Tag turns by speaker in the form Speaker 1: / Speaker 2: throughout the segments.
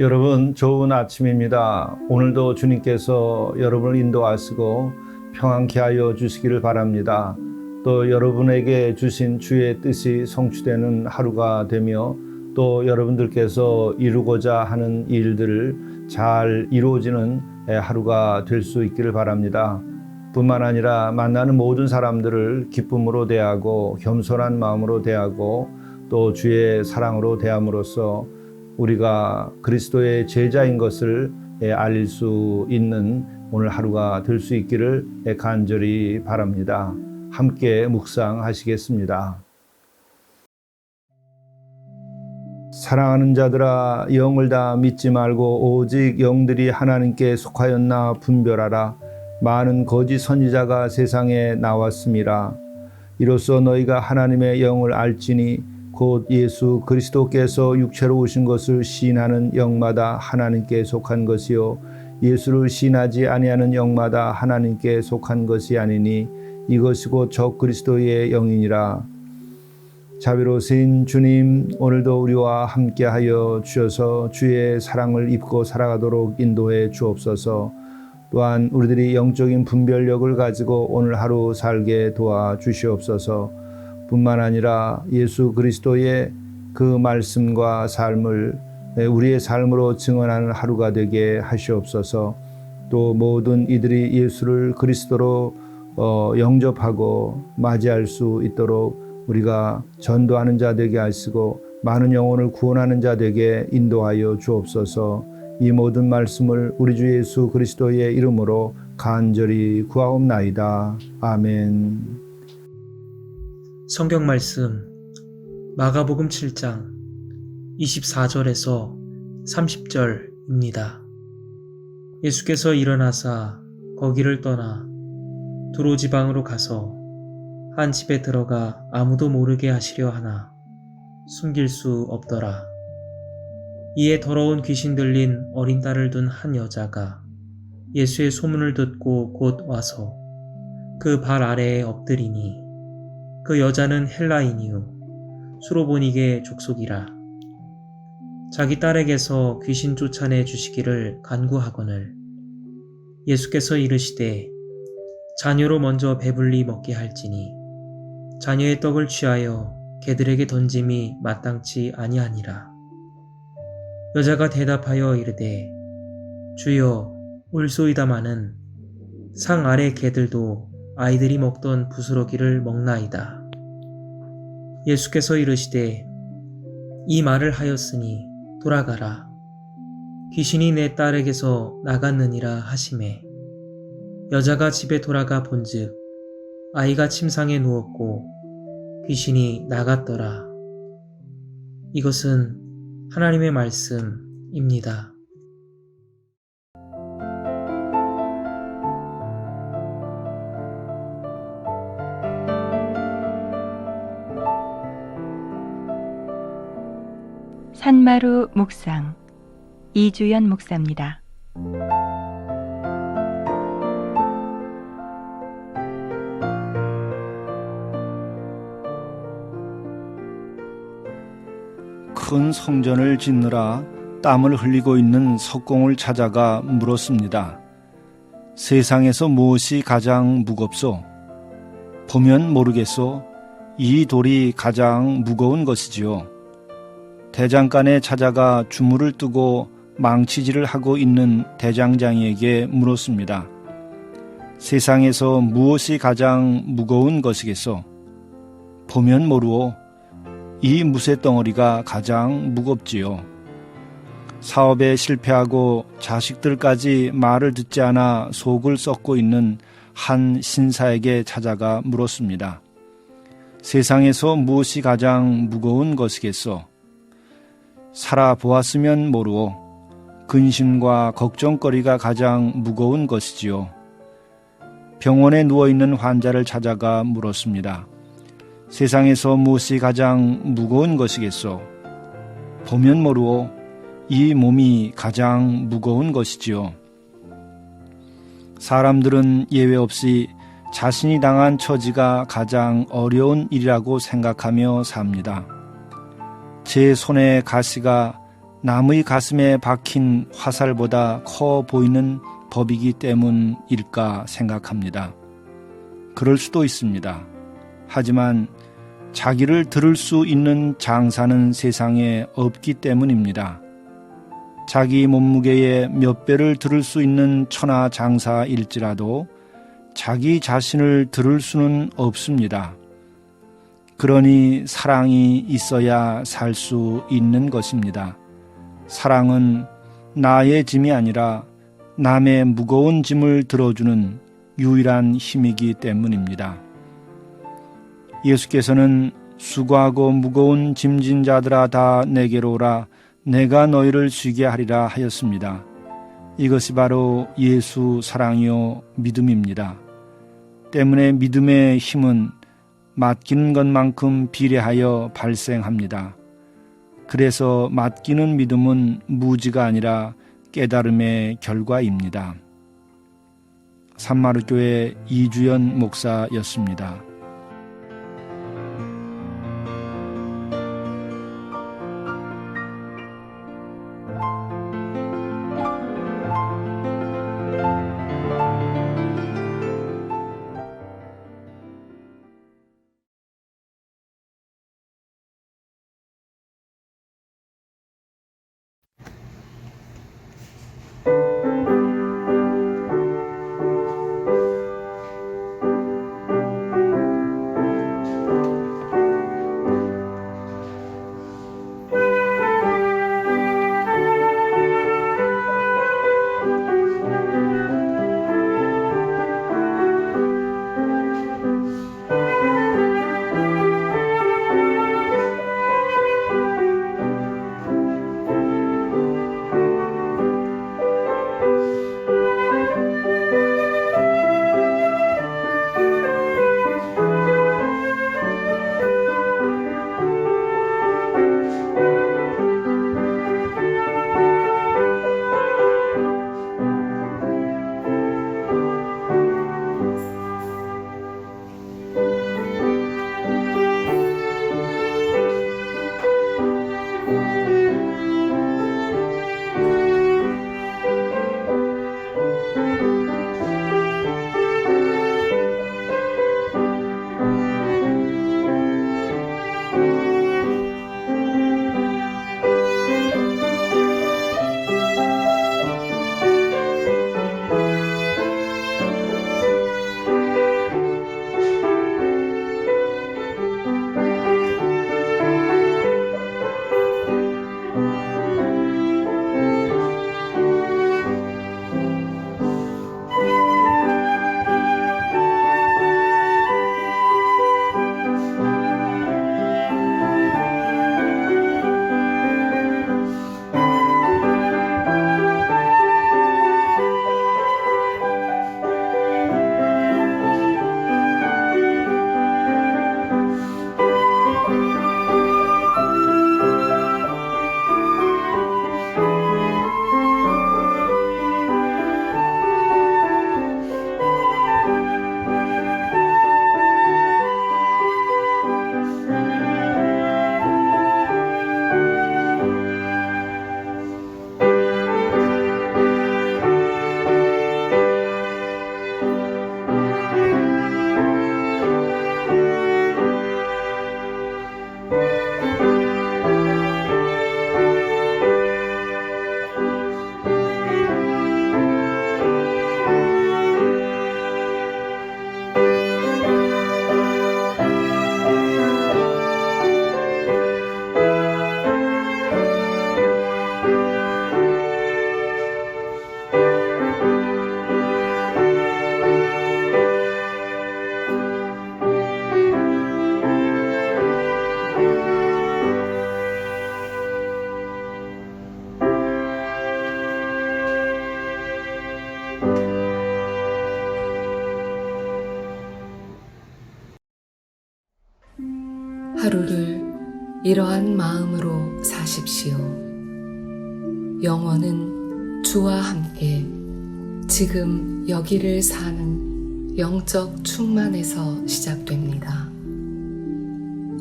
Speaker 1: 여러분 좋은 아침입니다. 오늘도 주님께서 여러분을 인도하시고 평안케 하여 주시기를 바랍니다. 또 여러분에게 주신 주의 뜻이 성취되는 하루가 되며 또 여러분들께서 이루고자 하는 일들을 잘 이루어지는 하루가 될 수 있기를 바랍니다. 뿐만 아니라 만나는 모든 사람들을 기쁨으로 대하고 겸손한 마음으로 대하고 또 주의 사랑으로 대함으로써 우리가 그리스도의 제자인 것을 알릴 수 있는 오늘 하루가 될 수 있기를 간절히 바랍니다. 함께 묵상하시겠습니다. 사랑하는 자들아 영을 다 믿지 말고 오직 영들이 하나님께 속하였나 분별하라 많은 거짓 선지자가 세상에 나왔음이라 이로써 너희가 하나님의 영을 알지니 곧 예수 그리스도께서 육체로 오신 것을 시인하는 영마다 하나님께 속한 것이요. 예수를 시인하지 아니하는 영마다 하나님께 속한 것이 아니니 이것이 곧 적 그리스도의 영이니라. 자비로우신 주님 오늘도 우리와 함께하여 주셔서 주의 사랑을 입고 살아가도록 인도해 주옵소서. 또한 우리들이 영적인 분별력을 가지고 오늘 하루 살게 도와 주시옵소서 뿐만 아니라 예수 그리스도의 그 말씀과 삶을 우리의 삶으로 증언하는 하루가 되게 하시옵소서 또 모든 이들이 예수를 그리스도로 어, 영접하고 맞이할 수 있도록 우리가 전도하는 자 되게 하시고 많은 영혼을 구원하는 자 되게 인도하여 주옵소서 이 모든 말씀을 우리 주 예수 그리스도의 이름으로 간절히 구하옵나이다. 아멘.
Speaker 2: 성경 말씀 마가복음 7장 24절에서 30절입니다. 예수께서 일어나사 거기를 떠나 두로 지방으로 가서 한 집에 들어가 아무도 모르게 하시려 하나 숨길 수 없더라. 이에 더러운 귀신 들린 어린 딸을 둔 한 여자가 예수의 소문을 듣고 곧 와서 그 발 아래에 엎드리니 그 여자는 헬라인이요 수로보니게 족속이라 자기 딸에게서 귀신 쫓아내 주시기를 간구하거늘 예수께서 이르시되 자녀로 먼저 배불리 먹게 할지니 자녀의 떡을 취하여 개들에게 던짐이 마땅치 아니하니라. 여자가 대답하여 이르되 주여 올소이다마는 상 아래 개들도 아이들이 먹던 부스러기를 먹나이다. 예수께서 이르시되 이 말을 하였으니 돌아가라. 귀신이 내 딸에게서 나갔느니라 하심에 여자가 집에 돌아가 본즉 아이가 침상에 누웠고 귀신이 나갔더라. 이것은 하나님의 말씀입니다.
Speaker 3: 산마루 묵상 이주연 목사입니다.
Speaker 1: 큰 성전을 짓느라 땀을 흘리고 있는 석공을 찾아가 물었습니다. 세상에서 무엇이 가장 무겁소? 보면 모르겠소. 이 돌이 가장 무거운 것이지요. 대장간에 찾아가 주물을 뜨고 망치질을 하고 있는 대장장이에게 물었습니다. 세상에서 무엇이 가장 무거운 것이겠소? 보면 모르오. 이 무쇠 덩어리가 가장 무겁지요. 사업에 실패하고 자식들까지 말을 듣지 않아 속을 썩고 있는 한 신사에게 찾아가 물었습니다. 세상에서 무엇이 가장 무거운 것이겠소? 살아보았으면 모르오. 근심과 걱정거리가 가장 무거운 것이지요. 병원에 누워있는 환자를 찾아가 물었습니다. 세상에서 무엇이 가장 무거운 것이겠소? 보면 모르오. 이 몸이 가장 무거운 것이지요. 사람들은 예외 없이 자신이 당한 처지가 가장 어려운 일이라고 생각하며 삽니다. 제 손에 가시가 남의 가슴에 박힌 화살보다 커 보이는 법이기 때문일까 생각합니다. 그럴 수도 있습니다. 하지만 자기를 들을 수 있는 장사는 세상에 없기 때문입니다. 자기 몸무게의 몇 배를 들을 수 있는 천하 장사일지라도 자기 자신을 들을 수는 없습니다. 그러니 사랑이 있어야 살 수 있는 것입니다. 사랑은 나의 짐이 아니라 남의 무거운 짐을 들어주는 유일한 힘이기 때문입니다. 예수께서는 수고하고 무거운 짐진 자들아 다 내게로 오라 내가 너희를 쉬게 하리라 하였습니다. 이것이 바로 예수 사랑이요 믿음입니다. 때문에 믿음의 힘은 맡기는 것만큼 비례하여 발생합니다. 그래서 맡기는 믿음은 무지가 아니라 깨달음의 결과입니다. 산마르교회 이주연 목사였습니다.
Speaker 4: 하루를 이러한 마음으로 사십시오. 영원은 주와 함께 지금 여기를 사는 영적 충만에서 시작됩니다.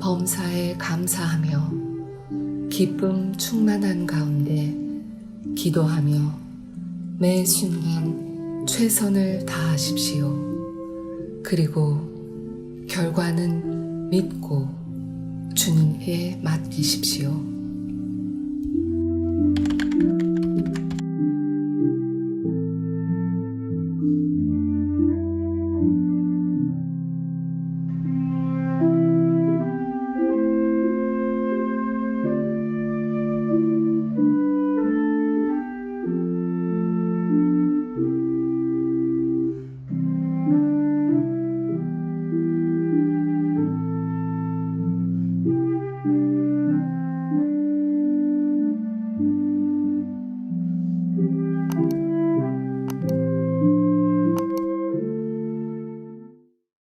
Speaker 4: 범사에 감사하며 기쁨 충만한 가운데 기도하며 매 순간 최선을 다하십시오. 그리고 결과는 믿고 주님께 맡기십시오.